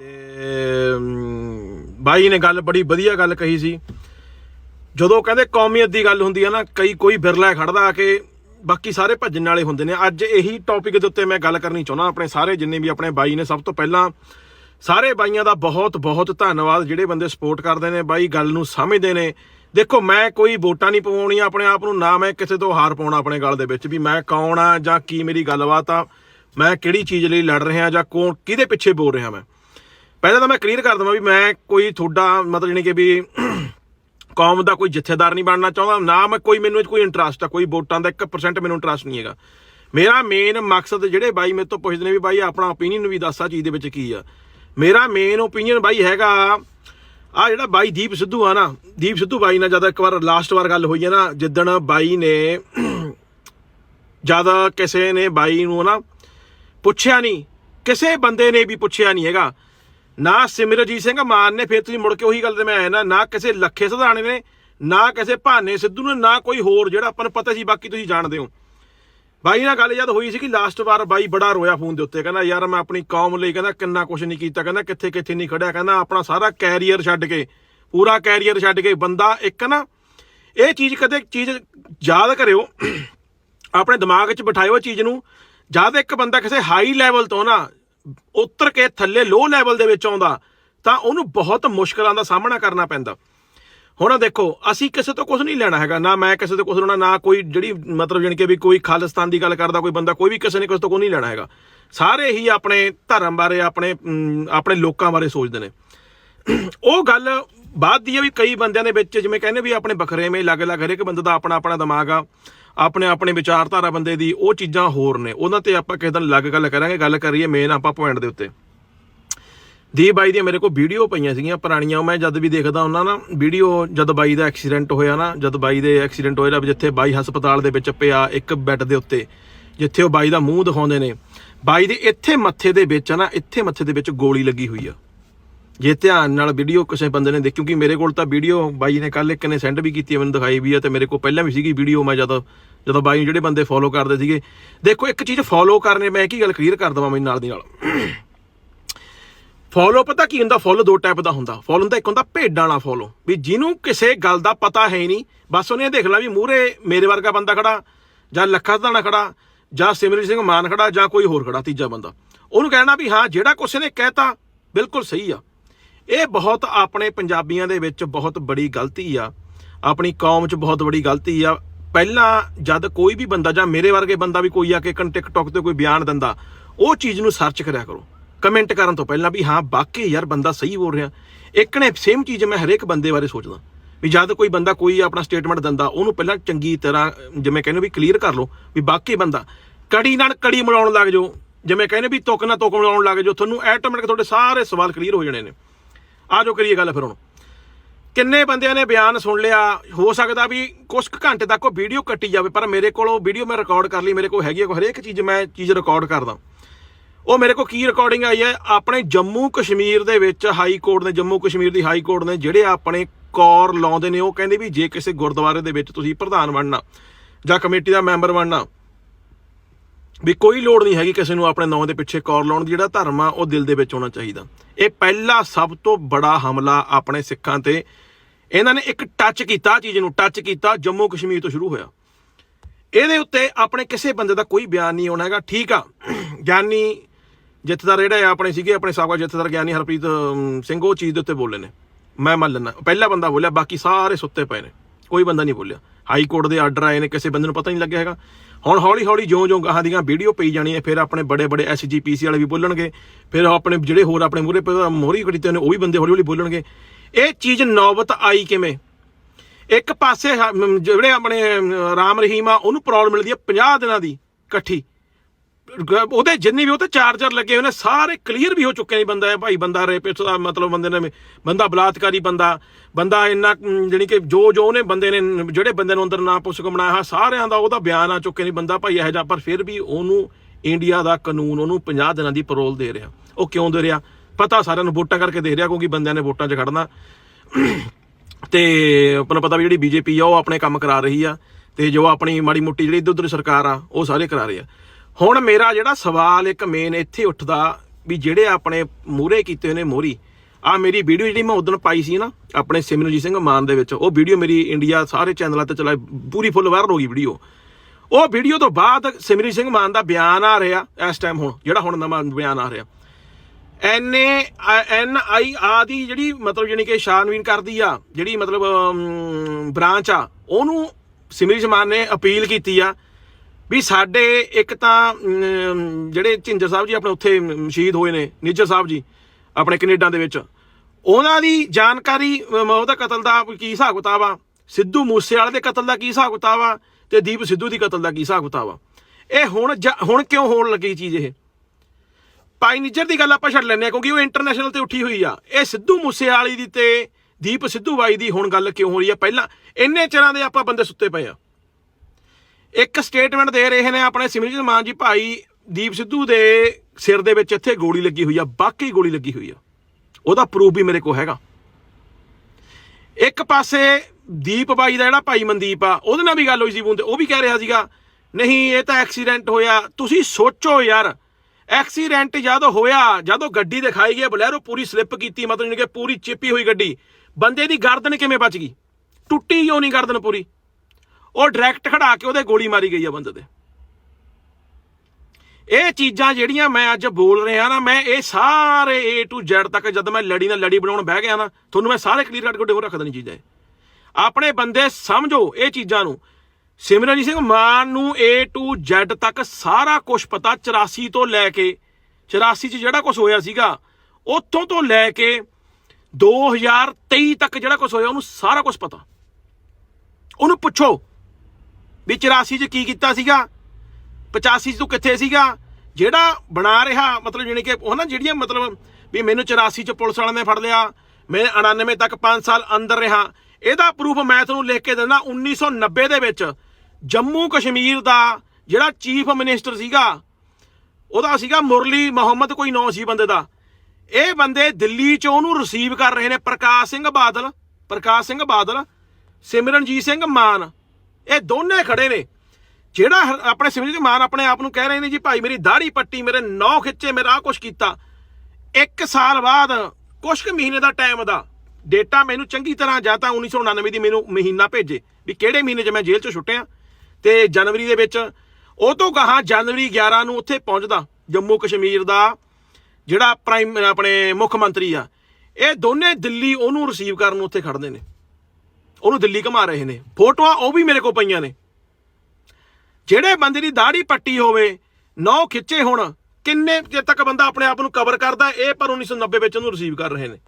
ਤੇ ਬਾਈ ਨੇ ਗੱਲ ਬੜੀ ਵਧੀਆ ਗੱਲ ਕਹੀ ਸੀ। ਜਦੋਂ ਕਹਿੰਦੇ ਕੌਮੀਅਤ ਦੀ ਗੱਲ ਹੁੰਦੀ ਹੈ ਨਾ, ਕਈ ਕੋਈ ਬਿਰਲਾ ਖੜਦਾ ਕੇ ਬਾਕੀ ਸਾਰੇ ਭੱਜਣ ਵਾਲੇ ਹੁੰਦੇ ਨੇ। ਅੱਜ ਇਹੀ ਟੌਪਿਕ ਦੇ ਉੱਤੇ ਮੈਂ ਗੱਲ ਕਰਨੀ ਚਾਹੁੰਦਾ, ਆਪਣੇ ਸਾਰੇ ਜਿੰਨੇ ਵੀ ਆਪਣੇ ਬਾਈ ਨੇ, ਸਭ ਤੋਂ ਪਹਿਲਾਂ ਸਾਰੇ ਬਾਈਆਂ ਦਾ ਬਹੁਤ ਬਹੁਤ ਧੰਨਵਾਦ, ਜਿਹੜੇ ਬੰਦੇ ਸਪੋਰਟ ਕਰਦੇ ਨੇ, ਬਾਈ ਗੱਲ ਨੂੰ ਸਮਝਦੇ ਨੇ। ਦੇਖੋ, ਮੈਂ ਕੋਈ ਵੋਟਾਂ ਨਹੀਂ ਪਵਾਉਣੀਆਂ ਆਪਣੇ ਆਪ ਨੂੰ, ਨਾ ਮੈਂ ਕਿਸੇ ਤੋਂ ਹਾਰ ਪਾਉਣਾ ਆਪਣੇ ਗੱਲ ਦੇ ਵਿੱਚ ਵੀ ਮੈਂ ਕੌਣ ਆ ਜਾਂ ਕੀ ਮੇਰੀ ਗੱਲਬਾਤ ਆ, ਮੈਂ ਕਿਹੜੀ ਚੀਜ਼ ਲਈ ਲੜ ਰਿਹਾ ਜਾਂ ਕੌਣ, ਕਿਹਦੇ ਪਿੱਛੇ ਬੋਲ ਰਿਹਾ ਮੈਂ। ਪਹਿਲਾਂ ਤਾਂ ਮੈਂ ਕਲੀਅਰ ਕਰ ਦਵਾਂ ਵੀ ਮੈਂ ਕੋਈ ਤੁਹਾਡਾ ਮਤਲਬ ਜਾਣੀ ਕਿ ਵੀ ਕੌਮ ਦਾ ਕੋਈ ਜਥੇਦਾਰ ਨਹੀਂ ਬਣਨਾ ਚਾਹੁੰਦਾ, ਨਾ ਮੈਂ ਕੋਈ ਮੈਨੂੰ ਕੋਈ ਇੰਟਰਸਟ ਆ, ਕੋਈ ਵੋਟਾਂ ਦਾ 1% ਮੈਨੂੰ ਇੰਟਰਸਟ ਨਹੀਂ ਹੈਗਾ। ਮੇਰਾ ਮੇਨ ਮਕਸਦ ਜਿਹੜੇ ਬਾਈ ਮੇਰੇ ਤੋਂ ਪੁੱਛਦੇ ਨੇ ਵੀ ਬਾਈ ਆਪਣਾ ਓਪੀਨੀਅਨ ਵੀ ਦੱਸ ਆ ਚੀਜ਼ ਦੇ ਵਿੱਚ ਕੀ ਆ। ਮੇਰਾ ਮੇਨ ਓਪੀਨੀਅਨ ਬਾਈ ਹੈਗਾ ਆ ਜਿਹੜਾ ਬਾਈ ਦੀਪ ਸਿੱਧੂ ਆ ਨਾ, ਦੀਪ ਸਿੱਧੂ ਬਾਈ ਨਾਲ ਜਦ ਇੱਕ ਵਾਰ ਲਾਸਟ ਵਾਰ ਗੱਲ ਹੋਈ ਹੈ ਨਾ, ਜਿੱਦਣ ਬਾਈ ਨੇ ਜਦ ਕਿਸੇ ਨੇ ਬਾਈ ਨੂੰ ਨਾ ਪੁੱਛਿਆ ਨਹੀਂ, ਕਿਸੇ ਬੰਦੇ ਨੇ ਵੀ ਪੁੱਛਿਆ ਨਹੀਂ ਹੈਗਾ। ਨਾ ਸਿਮਰਜੀਤ ਸਿੰਘ ਮਾਨ ਨੇ ਫਿਰ ਤੁਸੀਂ ਮੁੜ ਕੇ ਉਹੀ ਗੱਲ ਤੇ ਮੈਂ ਆਇਆ ਨਾ ਨਾ ਕਿਸੇ ਲੱਖੇ ਸਧਾਣੇ ਨੇ, ਨਾ ਕਿਸੇ ਭਾਨੇ ਸਿੱਧੂ ਨੇ, ਨਾ ਕੋਈ ਹੋਰ ਜਿਹੜਾ ਆਪਾਂ ਨੂੰ ਪਤਾ ਸੀ, ਬਾਕੀ ਤੁਸੀਂ ਜਾਣਦੇ ਹੋ। ਬਾਈ ਨਾਲ ਗੱਲ ਜਦ ਹੋਈ ਸੀ ਕਿ ਲਾਸਟ ਵਾਰ ਬਾਈ ਬੜਾ ਰੋਇਆ ਫੋਨ ਦੇ ਉੱਤੇ, ਕਹਿੰਦਾ ਯਾਰ ਮੈਂ ਆਪਣੀ ਕੌਮ ਲਈ ਕਹਿੰਦਾ ਕਿੰਨਾ ਕੁਝ ਨਹੀਂ ਕੀਤਾ, ਕਹਿੰਦਾ ਕਿੱਥੇ ਕਿੱਥੇ ਨਹੀਂ ਖੜਿਆ, ਕਹਿੰਦਾ ਆਪਣਾ ਸਾਰਾ ਕੈਰੀਅਰ ਛੱਡ ਕੇ, ਪੂਰਾ ਕੈਰੀਅਰ ਛੱਡ ਕੇ ਬੰਦਾ ਇੱਕ ਨਾ, ਇਹ ਚੀਜ਼ ਕਦੇ ਚੀਜ਼ ਯਾਦ ਕਰਿਓ, ਆਪਣੇ ਦਿਮਾਗ 'ਚ ਬਿਠਾਇਓ ਇਹ ਚੀਜ਼ ਨੂੰ, ਜਦ ਇੱਕ ਬੰਦਾ ਕਿਸੇ ਹਾਈ ਲੈਵਲ ਤੋਂ ਨਾ ਉਤਰ ਕੇ ਥੱਲੇ ਲੋ ਲੈਵਲ ਦੇ ਵਿੱਚ ਆਉਂਦਾ, ਤਾਂ ਉਹਨੂੰ ਬਹੁਤ ਮੁਸ਼ਕਲਾਂ ਦਾ ਸਾਹਮਣਾ ਕਰਨਾ ਪੈਂਦਾ। ਹੁਣ ਦੇਖੋ, ਅਸੀਂ ਕਿਸੇ ਤੋਂ ਕੁਝ ਨਹੀਂ ਲੈਣਾ ਹੈਗਾ, ਨਾ ਮੈਂ ਕਿਸੇ ਤੋਂ ਕੁਝ ਲੈਣਾ, ਨਾ ਕੋਈ ਜਿਹੜੀ ਮਤਲਬ ਜਾਣੀ ਕਿ ਵੀ ਕੋਈ ਖਾਲਿਸਤਾਨ ਦੀ ਗੱਲ ਕਰਦਾ, ਕੋਈ ਬੰਦਾ, ਕੋਈ ਵੀ ਕਿਸੇ ਨੇ ਕਿਸੇ ਤੋਂ ਕੋਈ ਨਹੀਂ ਲੈਣਾ ਹੈਗਾ। ਸਾਰੇ ਹੀ ਆਪਣੇ ਧਰਮ ਬਾਰੇ, ਆਪਣੇ ਆਪਣੇ ਲੋਕਾਂ ਬਾਰੇ ਸੋਚਦੇ ਨੇ। ਉਹ ਗੱਲ ਬਾਅਦ ਦੀ ਹੈ ਵੀ ਕਈ ਬੰਦਿਆਂ ਦੇ ਵਿੱਚ, ਜਿਵੇਂ ਕਹਿੰਦੇ ਵੀ ਆਪਣੇ ਬਖਰੇਵੇਂ, ਅਲੱਗ-ਅਲੱਗ ਹਰੇਕ ਬੰਦੇ ਦਾ ਆਪਣਾ ਆਪਣਾ ਦਿਮਾਗ ਆ। ਆਪਣੇ ਆਪਣੇ ਵਿਚਾਰਧਾਰਾ ਬੰਦੇ ਦੀ ਉਹ ਚੀਜ਼ਾਂ ਹੋਰ ਨੇ। ਉਹਨਾਂ ਤੇ ਆਪਾਂ ਕਿਸੇ ਦਿਨ ਅਲੱਗ ਗੱਲ ਕਰਾਂਗੇ। ਗੱਲ ਕਰੀਏ ਮੇਨ ਆਪਾਂ ਪੁਆਇੰਟ ਦੇ ਉੱਤੇ। ਦੀ ਬਾਈ ਦੀਆਂ ਮੇਰੇ ਕੋਲ ਵੀਡੀਓ ਪਈਆਂ ਸੀਗੀਆਂ, ਪੁਰਾਣੀਆਂ। ਮੈਂ ਜਦ ਵੀ ਦੇਖਦਾ ਹੁੰਦਾ ਨਾ ਵੀਡੀਓ ਜਦ ਬਾਈ ਦਾ ਐਕਸੀਡੈਂਟ ਹੋਇਆ ਨਾ, ਜਦ ਬਾਈ ਦੇ ਐਕਸੀਡੈਂਟ ਹੋਇਆ ਜਿੱਥੇ ਬਾਈ ਹਸਪਤਾਲ ਦੇ ਵਿੱਚ ਪਿਆ ਇੱਕ ਬੈੱਡ ਦੇ ਉੱਤੇ, ਜਿੱਥੇ ਉਹ ਬਾਈ ਦਾ ਮੂੰਹ ਦਿਖਾਉਂਦੇ ਨੇ। ਬਾਈ ਦੇ ਇੱਥੇ ਮੱਥੇ ਦੇ ਵਿੱਚ ਨਾ, ਇੱਥੇ ਮੱਥੇ ਦੇ ਵਿੱਚ ਗੋਲੀ ਲੱਗੀ ਹੋਈ ਆ। ਜੇ ਧਿਆਨ ਨਾਲ ਵੀਡੀਓ ਕਿਸੇ ਬੰਦੇ ਨੇ ਦੇਖ, ਕਿਉਂਕਿ ਮੇਰੇ ਕੋਲ ਤਾਂ ਵੀਡੀਓ ਬਾਈ ਨੇ ਕੱਲ ਇੱਕ ਨੇ ਸੈਂਡ ਵੀ ਕੀਤੀ ਹੈ, ਮੈਨੂੰ ਦਿਖਾਈ ਵੀ ਆ ਤੇ ਮੇਰੇ ਕੋਲ ਪਹਿਲਾਂ ਵੀ ਸੀਗੀ ਵੀਡੀਓ ਮੈਂ ਜਦੋਂ ਜਦੋਂ ਬਾਈ ਨੂੰ ਜਿਹੜੇ ਬੰਦੇ ਫੋਲੋ ਕਰਦੇ ਸੀਗੇ। ਦੇਖੋ, ਇੱਕ ਚੀਜ਼ ਫੋਲੋ ਕਰਨੇ, ਮੈਂ ਕੀ ਗੱਲ ਕਲੀਅਰ ਕਰ ਦਵਾਂ ਮੈਨੂੰ ਨਾਲ ਦੀ ਨਾਲ। ਫੋਲੋ ਪਤਾ ਕੀ ਹੁੰਦਾ? ਫੋਲੋ ਦੋ ਟਾਈਪ ਦਾ ਹੁੰਦਾ। ਫੋਲੋ ਹੁੰਦਾ ਇੱਕ ਹੁੰਦਾ ਭੇਡਾਂ ਵਾਲਾ ਫੋਲੋ ਵੀ ਜਿਹਨੂੰ ਕਿਸੇ ਗੱਲ ਦਾ ਪਤਾ ਹੈ ਹੀ ਨਹੀਂ, ਬਸ ਉਹਨੇ ਦੇਖ ਲਾ ਵੀ ਮੂਹਰੇ ਮੇਰੇ ਵਰਗਾ ਬੰਦਾ ਖੜਾ, ਜਾਂ ਲੱਖਾ ਧਾਣਾ ਖੜਾ, ਜਾਂ ਸਿਮਰਜੀਤ ਸਿੰਘ ਮਾਨ ਖੜਾ, ਜਾਂ ਕੋਈ ਹੋਰ ਖੜਾ ਤੀਜਾ ਬੰਦਾ। ਉਹਨੂੰ ਕਹਿਣਾ ਵੀ ਹਾਂ, ਜਿਹੜਾ ਕੁਛ ਨੇ ਕਹਿਤਾ, ਬਿਲਕੁਲ ਸਹੀ ਆ। ਇਹ ਬਹੁਤ ਆਪਣੇ ਪੰਜਾਬੀਆਂ ਦੇ ਵਿੱਚ ਬਹੁਤ ਬੜੀ ਗਲਤੀ ਆ। ਆਪਣੀ ਕੌਮ 'ਚ ਬਹੁਤ ਬੜੀ ਗਲਤੀ ਆ। ਪਹਿਲਾਂ ਜਦ ਕੋਈ ਵੀ ਬੰਦਾ ਜਾਂ ਮੇਰੇ ਵਰਗੇ ਬੰਦਾ ਵੀ ਕੋਈ ਆ ਕੇ ਟਿਕਟੌਕ ਤੇ ਕੋਈ ਬਿਆਨ ਦਿੰਦਾ, ਉਹ ਚੀਜ਼ ਨੂੰ ਸਰਚ ਕਰਿਆ ਕਰੋ। ਕਮੈਂਟ ਕਰਨ ਤੋਂ ਪਹਿਲਾਂ ਵੀ ਹਾਂ ਬਾਕੀ ਯਾਰ ਬੰਦਾ ਸਹੀ ਬੋਲ ਰਿਹਾ। ਇੱਕ ਨੇ ਸੇਮ ਚੀਜ਼ ਮੈਂ ਹਰੇਕ ਬੰਦੇ ਬਾਰੇ ਸੋਚਦਾ। ਵੀ ਜਦ ਕੋਈ ਬੰਦਾ ਕੋਈ ਆਪਣਾ ਸਟੇਟਮੈਂਟ ਦਿੰਦਾ, ਉਹਨੂੰ ਪਹਿਲਾਂ ਚੰਗੀ ਤਰ੍ਹਾਂ, ਜਿਵੇਂ ਕਹਿੰਦੇ ਵੀ ਕਲੀਅਰ ਕਰ ਲਓ ਵੀ ਬਾਕੀ ਬੰਦਾ, ਕੜੀ ਨਾਲ ਕੜੀ ਮਿਲਾਉਣ ਲੱਗ ਜਾਓ। ਜਿਵੇਂ ਕਹਿੰਦੇ ਵੀ ਤੁਕ ਨਾਲ ਤੁਕ ਮਿਲਾਉਣ ਲੱਗ ਜਾਓ। ਤੁਹਾਨੂੰ ਆਟੋਮੈਟਿਕ ਤੁਹਾਡੇ ਸਾਰੇ ਸਵਾਲ ਕਲੀਅਰ ਹੋ ਜਾਣੇ ਨੇ। ਆ ਜੋ ਕਰੀਏ ਗੱਲ ਫਿਰ ਹੁਣ। ਕਿੰਨੇ ਬੰਦਿਆਂ ਨੇ ਬਿਆਨ ਸੁਣ ਲਿਆ, ਹੋ ਸਕਦਾ ਵੀ ਕੁਝ ਕੁ ਘੰਟੇ ਤੱਕ ਉਹ ਵੀਡੀਓ ਕੱਟੀ ਜਾਵੇ, ਪਰ ਮੇਰੇ ਕੋਲ ਉਹ ਵੀਡੀਓ ਮੈਂ ਰਿਕਾਰਡ ਕਰ ਲਈ, ਮੇਰੇ ਕੋਲ ਹੈਗੀ ਆ ਹਰੇਕ ਚੀਜ਼, ਮੈਂ ਚੀਜ਼ ਰਿਕਾਰਡ ਕਰਦਾ। ਉਹ ਮੇਰੇ ਕੋਲ ਕੀ ਰਿਕਾਰਡਿੰਗ ਆਈ ਹੈ? ਆਪਣੇ ਜੰਮੂ ਕਸ਼ਮੀਰ ਦੇ ਵਿੱਚ ਹਾਈ ਕੋਰਟ ਨੇ, ਜੰਮੂ ਕਸ਼ਮੀਰ ਦੀ ਹਾਈ ਕੋਰਟ ਨੇ ਜਿਹੜੇ ਆਪਣੇ ਕੌਰ ਲਾਉਂਦੇ ਨੇ, ਉਹ ਕਹਿੰਦੇ ਵੀ ਜੇ ਕਿਸੇ ਗੁਰਦੁਆਰੇ ਦੇ ਵਿੱਚ ਤੁਸੀਂ ਪ੍ਰਧਾਨ ਬਣਨਾ ਜਾਂ ਕਮੇਟੀ ਦਾ ਮੈਂਬਰ ਬਣਨਾ ਵੀ ਕੋਈ ਲੋੜ ਨਹੀਂ ਹੈਗੀ ਕਿਸੇ ਨੂੰ ਆਪਣੇ ਨਾਂ ਦੇ ਪਿੱਛੇ ਕੌਰ ਲਾਉਣ ਦੀ, ਜਿਹੜਾ ਧਰਮ ਆ, ਉਹ ਦਿਲ ਦੇ ਵਿੱਚ ਹੋਣਾ ਚਾਹੀਦਾ। ਇਹ ਪਹਿਲਾ ਸਭ ਤੋਂ ਬੜਾ ਹਮਲਾ ਆਪਣੇ ਸਿੱਖਾਂ ਤੇ। ਇਹਨਾਂ ਨੇ ਇੱਕ ਟੱਚ ਕੀਤਾ ਚੀਜ਼ ਨੂੰ ਟੱਚ ਕੀਤਾ, ਜੰਮੂ ਕਸ਼ਮੀਰ ਤੋਂ ਸ਼ੁਰੂ ਹੋਇਆ। ਇਹਦੇ ਉੱਤੇ ਆਪਣੇ ਕਿਸੇ ਬੰਦੇ ਦਾ ਕੋਈ ਬਿਆਨ ਨਹੀਂ ਆਉਣਾ ਹੈਗਾ। ਠੀਕ ਆ, ਗਿਆਨੀ ਜਥੇਦਾਰ ਜਿਹੜੇ ਆ, ਆਪਣੇ ਸੀਗੇ, ਆਪਣੇ ਸਾਬਕਾ ਜਥੇਦਾਰ ਗਿਆਨੀ ਹਰਪ੍ਰੀਤ ਸਿੰਘ, ਉਹ ਚੀਜ਼ ਦੇ ਉੱਤੇ ਬੋਲੇ ਨੇ। ਮੈਂ ਮੰਨ ਲੈਣਾ ਪਹਿਲਾ ਬੰਦਾ ਬੋਲਿਆ, ਬਾਕੀ ਸਾਰੇ ਸੁੱਤੇ ਪਏ ਨੇ। ਕੋਈ ਬੰਦਾ ਨਹੀਂ ਬੋਲਿਆ। ਹਾਈ ਕੋਰਟ ਦੇ ਆਰਡਰ ਆਏ ਨੇ, ਕਿਸੇ ਬੰਦੇ ਨੂੰ ਪਤਾ ਨਹੀਂ ਲੱਗਿਆ ਹੈਗਾ। ਹੁਣ ਹੌਲੀ ਹੌਲੀ ਜਿਉਂ ਜਿਉਂ ਗਾਹਾਂ ਦੀਆਂ ਵੀਡੀਓ ਪਈ ਜਾਣੀ ਹੈ ਫਿਰ ਆਪਣੇ ਬੜੇ ਬੜੇ ਐਸਜੀਪੀਸੀ ਵਾਲੇ ਵੀ ਬੋਲਣਗੇ, ਫਿਰ ਆਪਣੇ ਜਿਹੜੇ ਹੋਰ ਆਪਣੇ ਮੂਹਰੇ ਮੋਹਰੀ ਕੜੀਤੇ ਨੇ ਉਹ ਵੀ ਬੰਦੇ ਹੌਲੀ ਹੌਲੀ ਬੋਲਣਗੇ। ਇਹ ਚੀਜ਼ ਨੌਬਤ ਆਈ ਕਿਵੇਂ? ਇੱਕ ਪਾਸੇ ਜਿਹੜੇ ਆਪਣੇ ਰਾਮ ਰਹੀਮ ਆ, ਉਹਨੂੰ ਪ੍ਰੋਬਲਮ ਮਿਲਦੀ ਹੈ 50 ਦਿਨਾਂ ਦੀ ਇਕੱਠੀ। ਉਹਦੇ ਜਿੰਨੇ ਵੀ ਉਹਤੇ ਚਾਰਜਰ ਲੱਗੇ ਹੋਏ ਨੇ, ਸਾਰੇ ਕਲੀਅਰ ਵੀ ਹੋ ਚੁੱਕੇ ਨੇ ਬੰਦਾ ਹੈ ਭਾਈ ਬੰਦਾ ਰੇਪਿਸਟ ਦਾ ਮਤਲਬ ਬੰਦੇ ਨੇ, ਬੰਦਾ ਬਲਾਤਕਾਰੀ ਬੰਦਾ ਬੰਦਾ ਇੰਨਾ ਅਮ, ਜਾਣੀ ਕਿ ਜੋ ਜੋ ਉਹਨੇ ਬੰਦੇ ਨੇ ਜਿਹੜੇ ਬੰਦੇ ਨੂੰ ਅੰਦਰ ਨਾ ਪੁੱਛ ਬਣਾਇਆ ਸਾਰਿਆਂ ਦਾ ਉਹਦਾ ਬਿਆਨ ਆ ਚੁੱਕੇ ਨਹੀਂ ਬੰਦਾ ਭਾਈ ਇਹੋ ਜਿਹਾ ਪਰ ਫਿਰ ਵੀ ਉਹਨੂੰ ਇੰਡੀਆ ਦਾ ਕਾਨੂੰਨ ਉਹਨੂੰ 50 ਦਿਨਾਂ ਦੀ ਪਰੋਲ ਦੇ ਰਿਹਾ। ਉਹ ਕਿਉਂ ਦੇ ਰਿਹਾ? ਪਤਾ ਸਾਰਿਆਂ ਨੂੰ ਵੋਟਾਂ ਕਰਕੇ ਦੇ ਰਿਹਾ ਕਿਉਂਕਿ ਬੰਦਿਆਂ ਨੇ ਵੋਟਾਂ 'ਚ ਖੜਨਾ। ਤੇ ਆਪਣਾ ਪਤਾ ਵੀ ਜਿਹੜੀ ਬੀਜੇਪੀ ਆ ਉਹ ਆਪਣੇ ਕੰਮ ਕਰਾ ਰਹੀ ਆ ਤੇ ਜੋ ਆਪਣੀ ਮਾੜੀ ਮੋਟੀ ਜਿਹੜੀ ਇੱਧਰ ਉੱਧਰ ਸਰਕਾਰ ਆ ਉਹ ਸਾਰੇ ਕਰਾ ਰਹੀ ਆ। ਹੁਣ ਮੇਰਾ ਜਿਹੜਾ ਸਵਾਲ ਇੱਕ ਮੇਨ ਇੱਥੇ ਉੱਠਦਾ ਵੀ ਜਿਹੜੇ ਆਪਣੇ ਮੂਰੇ ਕੀਤੇ ਹੋਏ ਨੇ ਮੋਰੀ ਆ ਮੇਰੀ ਵੀਡੀਓ ਜਿਹੜੀ ਮੈਂ ਉਦੋਂ ਪਾਈ ਸੀ ਨਾ, ਆਪਣੇ ਸਿਮਰਜੀਤ ਸਿੰਘ ਮਾਨ ਦੇ ਵਿੱਚ, ਉਹ ਵੀਡੀਓ ਮੇਰੀ ਇੰਡੀਆ ਸਾਰੇ ਚੈਨਲਾਂ ਤੇ ਚਲਾਈ, ਪੂਰੀ ਫੁੱਲ ਵਾਇਰਲ ਹੋ ਗਈ ਵੀਡੀਓ ਉਹ ਵੀਡੀਓ ਤੋਂ ਬਾਅਦ ਸਿਮਰਜੀਤ ਸਿੰਘ ਮਾਨ ਦਾ ਬਿਆਨ ਆ ਰਿਹਾ ਇਸ ਟਾਈਮ ਹੁਣ, ਜਿਹੜਾ ਹੁਣ ਨਵਾਂ ਬਿਆਨ ਆ ਰਿਹਾ। ਐਨ ਐਨ ਆਈ ਆ ਦੀ ਜਿਹੜੀ ਮਤਲਬ ਜਾਣੀ ਕਿ ਸ਼ਾਨਵੀਨ ਕਰਦੀ ਆ, ਜਿਹੜੀ ਮਤਲਬ ਬ੍ਰਾਂਚ ਆ, ਉਹਨੂੰ ਸਿਮਰਜੀਤ ਮਾਨ ਨੇ ਅਪੀਲ ਕੀਤੀ ਆ ਵੀ ਸਾਡੇ ਇੱਕ ਤਾਂ ਜਿਹੜੇ ਝਿੰਜਰ ਸਾਹਿਬ ਜੀ ਆਪਣੇ ਉੱਥੇ ਸ਼ਹੀਦ ਹੋਏ ਨੇ, ਨਿੱਜਰ ਸਾਹਿਬ ਜੀ, ਆਪਣੇ ਕੈਨੇਡਾ ਦੇ ਵਿੱਚ ਉਹਨਾਂ ਦੀ ਜਾਣਕਾਰੀ ਅਮ, ਉਹਦਾ ਕਤਲ ਦਾ ਕੀ ਹਿਸਾਬ ਕਿਤਾਬ ਆ? ਸਿੱਧੂ ਮੂਸੇਵਾਲੇ ਦੇ ਕਤਲ ਦਾ ਕੀ ਹਿਸਾਬ ਕਿਤਾਬ ਆ? ਤੇ ਦੀਪ ਸਿੱਧੂ ਦੀ ਕਤਲ ਦਾ ਕੀ ਹਿਸਾਬ ਕਿਤਾਬ ਆ? ਇਹ ਹੁਣ ਜ- ਹੁਣ ਕਿਉਂ ਹੋਣ ਲੱਗੀ ਚੀਜ਼ ਇਹ? ਭਾਈ ਨਿੱਜਰ ਦੀ ਗੱਲ ਆਪਾਂ ਛੱਡ ਲੈਂਦੇ ਆ ਕਿਉਂਕਿ ਉਹ ਇੰਟਰਨੈਸ਼ਨਲ ਤੇ ਉੱਠੀ ਹੋਈ ਆ। ਇਹ ਸਿੱਧੂ ਮੂਸੇਵਾਲੀ ਦੀ ਤੇ ਦੀਪ ਸਿੱਧੂ ਬਾਈ ਦੀ ਹੁਣ ਗੱਲ ਕਿਉਂ ਹੋ ਰਹੀ ਆ? ਪਹਿਲਾਂ ਇੰਨੇ ਚਿਰਾਂ ਦੇ ਆਪਾਂ ਬੰਦੇ ਸੁੱਤੇ ਪਏ ਆ। ਇੱਕ ਸਟੇਟਮੈਂਟ ਦੇ ਰਹੇ ਨੇ ਆਪਣੇ ਸਿਮਰਜੀਤ ਮਾਨ ਜੀ ਭਾਈ ਦੀਪ ਸਿੱਧੂ ਦੇ ਸਿਰ ਦੇ ਵਿੱਚ ਇੱਥੇ ਗੋਲੀ ਲੱਗੀ ਹੋਈ ਆ ਬਾਕੀ ਗੋਲੀ ਲੱਗੀ ਹੋਈ ਆ। ਉਹਦਾ ਪ੍ਰੂਫ ਵੀ ਮੇਰੇ ਕੋਲ ਹੈਗਾ। ਇੱਕ ਪਾਸੇ ਦੀਪ ਬਾਈ ਦਾ ਜਿਹੜਾ ਭਾਈ ਮਨਦੀਪ ਆ, ਉਹਦੇ ਨਾਲ ਵੀ ਗੱਲ ਹੋਈ ਸੀ ਫੋਨ ਤੇ ਉਹ ਵੀ ਕਹਿ ਰਿਹਾ ਸੀਗਾ, ਨਹੀਂ, ਇਹ ਤਾਂ ਐਕਸੀਡੈਂਟ ਹੋਇਆ। ਤੁਸੀਂ ਸੋਚੋ ਯਾਰ ਐਕਸੀਡੈਂਟ ਜਦੋਂ ਹੋਇਆ, ਜਦੋਂ ਗੱਡੀ ਦਿਖਾਈ ਗਈ, ਬਲੈਰੋ ਪੂਰੀ ਸਲਿੱਪ ਕੀਤੀ, ਮਤਲਬ ਜਾਣੀ ਕਿ ਪੂਰੀ ਚਿੱਪੀ ਹੋਈ ਗੱਡੀ, ਬੰਦੇ ਦੀ ਗਰਦਨ ਕਿਵੇਂ ਬਚ ਗਈ? ਟੁੱਟੀ ਕਿਉਂ ਨਹੀਂ ਗਰਦਨ ਪੂਰੀ? ਉਹ ਡਾਇਰੈਕਟ ਖੜਾ ਕੇ ਉਹਦੇ ਗੋਲੀ ਮਾਰੀ ਗਈ ਆ ਬੰਦੇ ਤੇ। ਇਹ ਚੀਜ਼ਾਂ ਜਿਹੜੀਆਂ ਮੈਂ ਅੱਜ ਬੋਲ ਰਿਹਾ ਨਾ, ਮੈਂ ਇਹ ਸਾਰੇ A to Z ਤੱਕ ਜਦ ਮੈਂ ਲੜੀ ਨਾਲ ਲੜੀ ਬਣਾਉਣ ਬਹਿ ਗਿਆ ਨਾ, ਤੁਹਾਨੂੰ ਮੈਂ ਸਾਰੇ ਕਲੀਅਰ ਕੱਟ ਕੇ ਡੇਮੋ ਰੱਖ ਦੇਣੀ ਚੀਜ਼ਾਂ ਇਹ। ਆਪਣੇ ਬੰਦੇ ਸਮਝੋ ਇਹ ਚੀਜ਼ਾਂ ਨੂੰ ਸਿਮਰਨਜੀਤ ਸਿੰਘ ਮਾਨ ਨੂੰ A to Z ਤੱਕ ਸਾਰਾ ਕੁਝ ਪਤਾ 84 ਤੋਂ ਲੈ ਕੇ 84 ਚ ਜਿਹੜਾ ਕੁਝ ਹੋਇਆ ਸੀਗਾ, ਉੱਥੋਂ ਤੋਂ ਲੈ ਕੇ 2023 ਤੱਕ ਜਿਹੜਾ ਕੁਝ ਹੋਇਆ, ਉਹਨੂੰ ਸਾਰਾ ਕੁਝ ਪਤਾ ਉਹਨੂੰ ਪੁੱਛੋ ਵੀ 84 ਚ ਕੀ ਕੀਤਾ ਸੀਗਾ 85 ਚ ਤੂੰ ਕਿੱਥੇ ਸੀਗਾ? ਜਿਹੜਾ ਬਣਾ ਰਿਹਾ, ਮਤਲਬ ਜਾਣੀ ਕਿ ਉਹ ਨਾ ਜਿਹੜੀਆਂ ਮਤਲਬ ਵੀ ਮੈਨੂੰ 84 ਚ ਪੁਲਿਸ ਵਾਲਿਆਂ ਨੇ ਫੜ ਲਿਆ, ਮੈਂ 99 ਤੱਕ 5 ਸਾਲ ਅੰਦਰ ਰਿਹਾ। ਇਹਦਾ ਪ੍ਰੂਫ ਮੈਂ ਤੁਹਾਨੂੰ ਲਿਖ ਕੇ ਦਿੰਦਾ 1990 ਦੇ ਵਿੱਚ, ਜੰਮੂ ਕਸ਼ਮੀਰ ਦਾ ਜਿਹੜਾ ਚੀਫ ਮਿਨਿਸਟਰ ਸੀਗਾ, ਉਹਦਾ ਸੀਗਾ ਮੁਰਲੀ ਮੁਹੰਮਦ, ਕੋਈ ਨਾਂ ਸੀ ਬੰਦੇ ਦਾ। ਇਹ ਬੰਦੇ ਦਿੱਲੀ ਚ ਉਹਨੂੰ ਰਿਸੀਵ ਕਰ ਰਹੇ ਨੇ ਪ੍ਰਕਾਸ਼ ਸਿੰਘ ਬਾਦਲ, ਪ੍ਰਕਾਸ਼ ਸਿੰਘ ਬਾਦਲ, ਸਿਮਰਨਜੀਤ ਸਿੰਘ ਮਾਨ। ਇਹ ਦੋਨੇ ਖੜੇ ਨੇ। ਜਿਹੜਾ ਹ- ਆਪਣੇ ਸਿਮਰਜੀਤ ਮਾਨ ਆਪਣੇ ਆਪ ਨੂੰ ਕਹਿ ਰਹੇ ਨੇ ਜੀ, ਭਾਈ ਮੇਰੀ ਦਾੜੀ ਪੱਟੀ, ਮੇਰੇ ਨੌ ਖਿੱਚੇ, ਮੇਰਾ ਆਹ ਕੁਛ ਕੀਤਾ। ਇੱਕ ਸਾਲ ਬਾਅਦ, ਕੁਛ ਕੁ ਮਹੀਨੇ ਦਾ ਟਾਈਮ ਦਾ ਡੇਟਾ ਮੈਨੂੰ ਚੰਗੀ ਤਰ੍ਹਾਂ ਜਾਂ ਤਾਂ 1999 ਦੀ ਮੈਨੂੰ ਮਹੀਨਾ ਭੇਜੇ ਵੀ ਕਿਹੜੇ ਮਹੀਨੇ 'ਚ ਮੈਂ ਜੇਲ੍ਹ 'ਚੋਂ ਛੁੱਟਿਆ। ਤੇ ਜਨਵਰੀ ਦੇ ਵਿੱਚ ਉਹ ਤੋਂ ਕਹਾ ਜਨਵਰੀ 11 ਨੂੰ ਉੱਥੇ ਪਹੁੰਚਦਾ, ਜੰਮੂ ਕਸ਼ਮੀਰ ਦਾ ਜਿਹੜਾ ਪ੍ਰਾਈਮ, ਆਪਣੇ ਮੁੱਖ ਮੰਤਰੀ ਆ। ਇਹ ਦੋਨੇ ਦਿੱਲੀ ਉਹਨੂੰ ਰਿਸੀਵ ਕਰਨ ਨੂੰ ਉੱਥੇ ਖੜਦੇ ਨੇ। ਉਹਨੂੰ ਦਿੱਲੀ ਘੁਮਾ ਰਹੇ ਨੇ। ਫੋਟੋਆਂ ਉਹ ਵੀ ਮੇਰੇ ਕੋਲ ਪਈਆਂ ਨੇ। ਜਿਹੜੇ ਬੰਦੇ ਦੀ ਦਾੜੀ ਪੱਟੀ ਹੋਵੇ ਨੌ ਖਿੱਚੇ ਹੋਣ, ਕਿੰਨੇ ਚਿਰ ਤੱਕ ਬੰਦਾ ਆਪਣੇ ਆਪ ਨੂੰ ਕਵਰ ਕਰਦਾ, ਇਹ ਪਰ 1990 ਵਿੱਚ ਉਹਨੂੰ ਰਿਸੀਵ ਕਰ ਰਹੇ ਨੇ।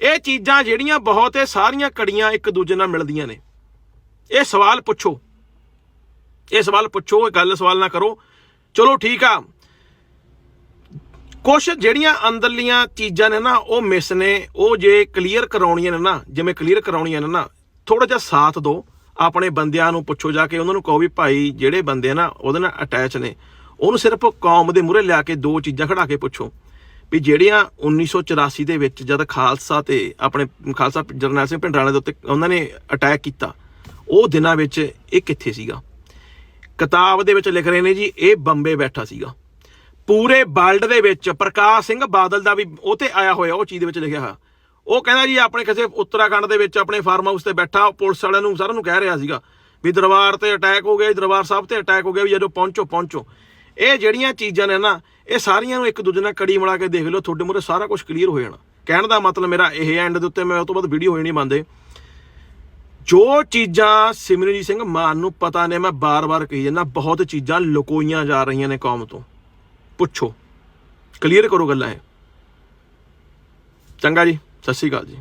ਇਹ ਚੀਜ਼ਾਂ ਜਿਹੜੀਆਂ ਬਹੁਤ ਇਹ ਸਾਰੀਆਂ ਕੜੀਆਂ ਇੱਕ ਦੂਜੇ ਨਾਲ ਮਿਲਦੀਆਂ ਨੇ। ਇਹ ਸਵਾਲ ਪੁੱਛੋ। ਇਹ ਸਵਾਲ ਪੁੱਛੋ, ਇਹ ਗੱਲ ਸਵਾਲ ਨਾ ਕਰੋ। ਚਲੋ ਠੀਕ ਆ। ਕੁਛ ਜਿਹੜੀਆਂ ਅੰਦਰਲੀਆਂ ਚੀਜ਼ਾਂ ਨੇ ਨਾ, ਉਹ ਮਿਸ ਨੇ, ਉਹ ਜੇ ਕਲੀਅਰ ਕਰਾਉਣੀਆਂ ਨੇ ਨਾ, ਜਿਵੇਂ ਕਲੀਅਰ ਕਰਾਉਣੀਆਂ ਨੇ ਨਾ ਥੋੜਾ ਜਿਹਾ ਸਾਥ ਦਿਓ। ਆਪਣੇ ਬੰਦਿਆਂ ਨੂੰ ਪੁੱਛੋ ਜਾ ਕੇ ਉਹਨਾਂ ਨੂੰ ਕਹੋ ਵੀ ਭਾਈ ਜਿਹੜੇ ਬੰਦੇ ਨਾ ਉਹਦੇ ਨਾਲ ਅਟੈਚ ਨੇ, ਉਹਨੂੰ ਸਿਰਫ ਕੌਮ ਦੇ ਮੂਹਰੇ ਲਿਆ ਕੇ ਦੋ ਚੀਜ਼ਾਂ ਖੜਾ ਕੇ ਪੁੱਛੋ। ਵੀ ਜਿਹੜੀਆਂ 1984 ਦੇ ਵਿੱਚ ਜਦ ਖਾਲਸਾ ਤੇ ਆਪਣੇ ਖਾਲਸਾ ਜਰਨੈਲ ਸਿੰਘ ਭਿੰਡਰਾਣੇ ਦੇ ਉੱਤੇ ਉਹਨਾਂ ਨੇ ਅਟੈਕ ਕੀਤਾ, ਉਹ ਦਿਨਾਂ ਵਿੱਚ ਇਹ ਕਿੱਥੇ ਸੀਗਾ? ਕਿਤਾਬ ਦੇ ਵਿੱਚ ਲਿਖ ਰਹੇ ਨੇ ਜੀ, ਇਹ ਬੰਬੇ ਬੈਠਾ ਸੀਗਾ। ਪੂਰੇ ਵਰਲਡ ਦੇ ਵਿੱਚ ਪ੍ਰਕਾਸ਼ ਸਿੰਘ ਬਾਦਲ ਦਾ ਵੀ ਉਹ ਤੇ ਆਇਆ ਹੋਇਆ, ਉਹ ਚੀਜ਼ ਦੇ ਵਿੱਚ ਲਿਖਿਆ ਹੋਇਆ। ਉਹ ਕਹਿੰਦਾ ਜੀ, ਆਪਣੇ ਕਿਸੇ ਉੱਤਰਾਖੰਡ ਦੇ ਵਿੱਚ ਆਪਣੇ ਫਾਰਮ ਹਾਊਸ ਤੇ ਬੈਠਾ, ਪੁਲਿਸ ਵਾਲਿਆਂ ਨੂੰ ਸਾਰਿਆਂ ਨੂੰ ਕਹਿ ਰਿਹਾ ਸੀਗਾ ਵੀ ਦਰਬਾਰ ਤੇ ਅਟੈਕ ਹੋ ਗਿਆ ਦਰਬਾਰ ਸਾਹਿਬ ਤੇ ਅਟੈਕ ਹੋ ਗਿਆ ਵੀ ਜਦੋਂ ਪਹੁੰਚੋ ਪਹੁੰਚੋ। ਇਹ ਜਿਹੜੀਆਂ ਚੀਜ਼ਾਂ ਨੇ ਨਾ, ਇਹ ਸਾਰੀਆਂ ਨੂੰ ਇੱਕ ਦੂਜੇ ਨਾਲ ਕੜੀ ਮਿਲਾ ਕੇ ਦੇਖ ਲਓ, ਤੁਹਾਡੇ ਮੂਹਰੇ ਸਾਰਾ ਕੁਝ ਕਲੀਅਰ ਹੋ ਜਾਣਾ। ਕਹਿਣ ਦਾ ਮਤਲਬ ਮੇਰਾ ਇਹ ਐਂਡ ਦੇ ਉੱਤੇ, ਮੈਂ ਉਸ ਤੋਂ ਬਾਅਦ ਵੀਡੀਓ ਹੋਈ ਨਹੀਂ ਮੰਨਦੇ। ਜੋ ਚੀਜ਼ਾਂ ਸਿਮਰਨਜੀਤ ਸਿੰਘ ਮਾਨ ਨੂੰ ਪਤਾ ਨੇ, ਮੈਂ ਬਾਰ-ਬਾਰ ਕਹੀ ਜਾਂਦਾ, ਬਹੁਤ ਚੀਜ਼ਾਂ ਲੁਕੋਈਆਂ ਜਾ ਰਹੀਆਂ ਨੇ ਕੌਮ ਤੋਂ। ਪੁੱਛੋ। ਕਲੀਅਰ ਕਰੋ ਗੱਲਾਂ ਇਹ। ਚੰਗਾ ਜੀ। ਸਤਿ ਸ਼੍ਰੀ ਅਕਾਲ ਜੀ।